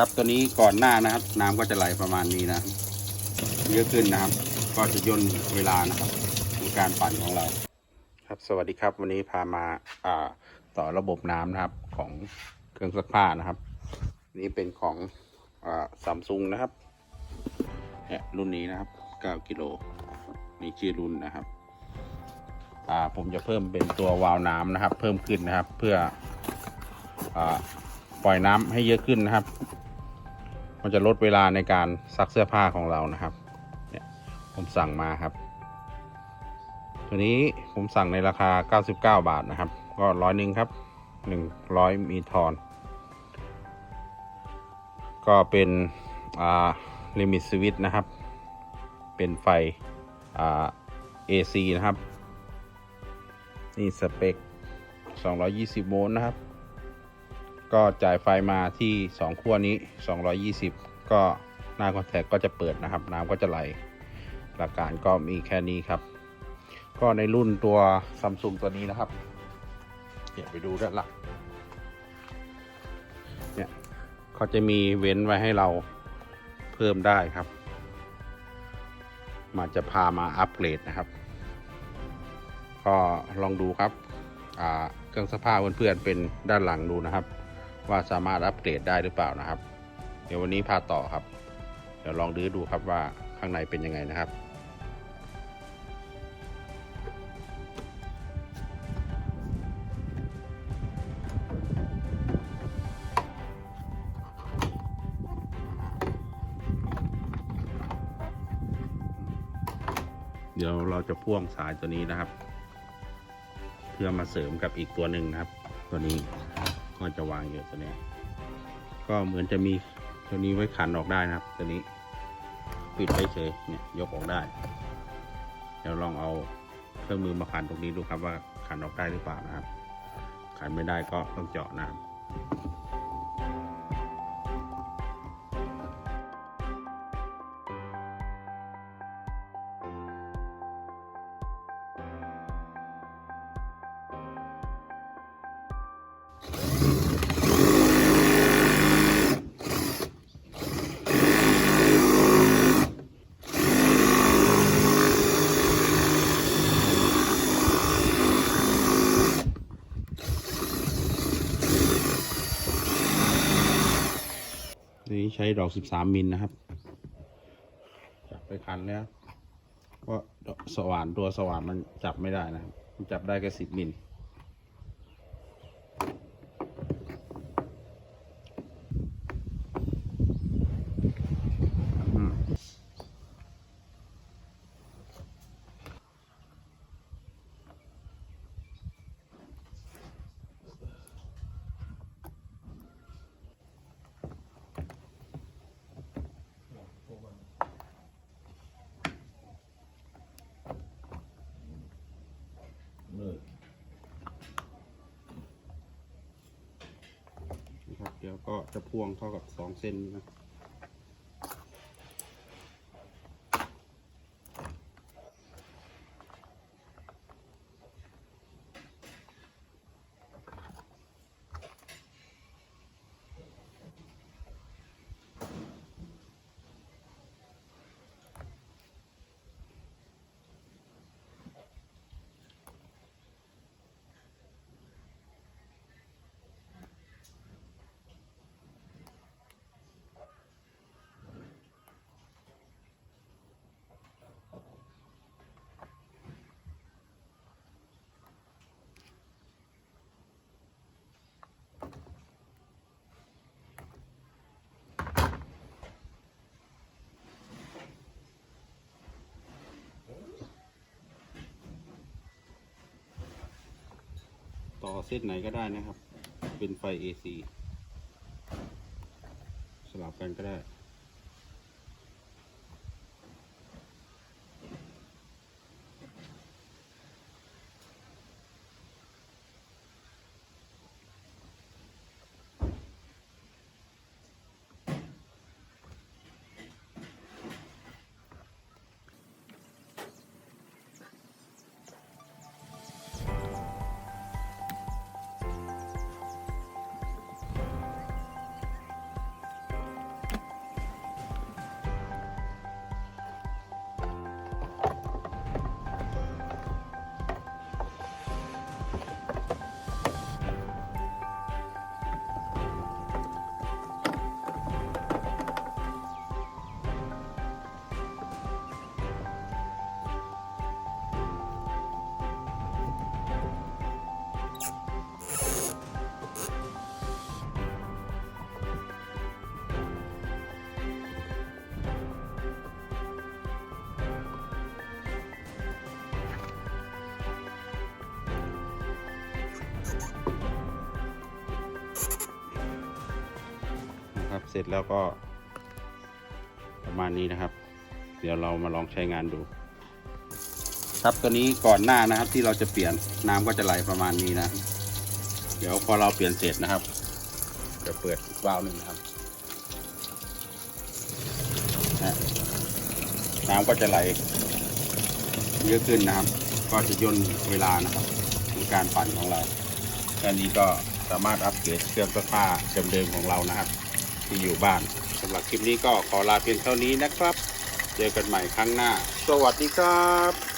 ครับตัวนี้ก่อนหน้านะครับ น้ำก็จะไหลประมาณนี้นะเยอะขึ้นนะครับ ก็จะย่นเวลานะครับในการปั่นของเรา ครับสวัสดีครับ วันนี้พามาอ่าต่อระบบน้ำนะครับของเครื่องซักผ้านะครับ นี่เป็นของซัมซุงนะครับเนี่ยรุ่นนี้นะครับ 9 กิโลนี่ชื่อรุ่นนะครับผมจะเพิ่มเป็นตัววาล์วน้ำนะครับ เพิ่มขึ้นนะครับ เพื่ออปล่อยน้ำให้เยอะขึ้นนะครับ มันจะลดเวลาในการซักเสื้อผ้าของเรานะครับ เนี่ยผมสั่งมาครับ ตัวนี้ผมสั่งในราคา 99 บาทนะครับ ก็ร้อยหนึ่งครับ 100มีทอน ก็เป็นอ่าลิมิตสวิตนะครับ เป็นไฟอ่า AC นะครับ นี่สเปค 220 โวลต์นะครับ ก็จ่ายไฟมาที่ 2 ขั้วนี้ 220 ก็หน้าคอนแทคก็จะเปิดนะครับ น้ำก็จะไหลหลักการก็มีแค่นี้ครับ ก็ในรุ่นตัวซัมซุงตัวนี้นะครับเดี๋ยวไปดูด้านหลังเนี่ยเขาจะมีเว้นไว้ให้เราเพิ่มได้ครับ มันจะพามาอัปเกรดนะครับ ก็ลองดูครับ เครื่องซักผ้าเพื่อนๆเป็นด้านหลังดูนะครับ ว่าสามารถอัปเกรดได้หรือเปล่านะครับ เดี๋ยววันนี้พาต่อครับ เดี๋ยวลองดื้อดูครับว่าข้างในเป็นยังไงนะครับเดี๋ยวเราจะพ่วงสายตัวนี้นะครับ เพื่อมาเสริมกับอีกตัวหนึ่งนะครับ ตัวนี้ ก็จะวางอยู่ตัวนี้ ก็เหมือนจะมีตัวนี้ไว้ขันออกได้นะครับ ตัวนี้ปิดไว้เฉยเนี่ยยกออกได้ เดี๋ยวลองเอาเครื่องมือมาขันตรงนี้ดูครับว่าขันออกได้หรือเปล่านะครับขันไม่ได้ก็ต้องเจาะนะครับ นี่ใช้ดอก 13 มิลนะครับ จับไปคันแล้วเพราะสว่านตัวสว่านมันจับไม่ได้นะครับ จับได้แค่ 10 มิล อืม เลยนะครับ เดี๋ยวก็จะพ่วงเข้ากับสองเส้นนี้นะ ต่อเส้นไหนก็ได้นะครับ เป็นไฟ AC สลับกันก็ได้ เสร็จแล้วก็ประมาณนี้นะครับ เดี๋ยวเรามาลองใช้งานดู ครับตัวนี้ก่อนหน้านะครับที่เราจะเปลี่ยนน้ำก็จะไหลประมาณนี้นะ เดี๋ยวพอเราเปลี่ยนเสร็จนะครับจะเปิดวาล์วหนึ่งนะครับนะน้ำก็จะไหลเยอะขึ้นนะครับ ก็จะย่นเวลานะครับในการปั่นของเราแค่นี้ก็สามารถอัปเกรดเครื่องซักผ้าเดิมๆของเรานะครับ ที่อยู่บ้านสำหรับคลิปนี้ก็ขอลาเพียงเท่านี้นะครับ เจอกันใหม่ครั้งหน้า สวัสดีครับ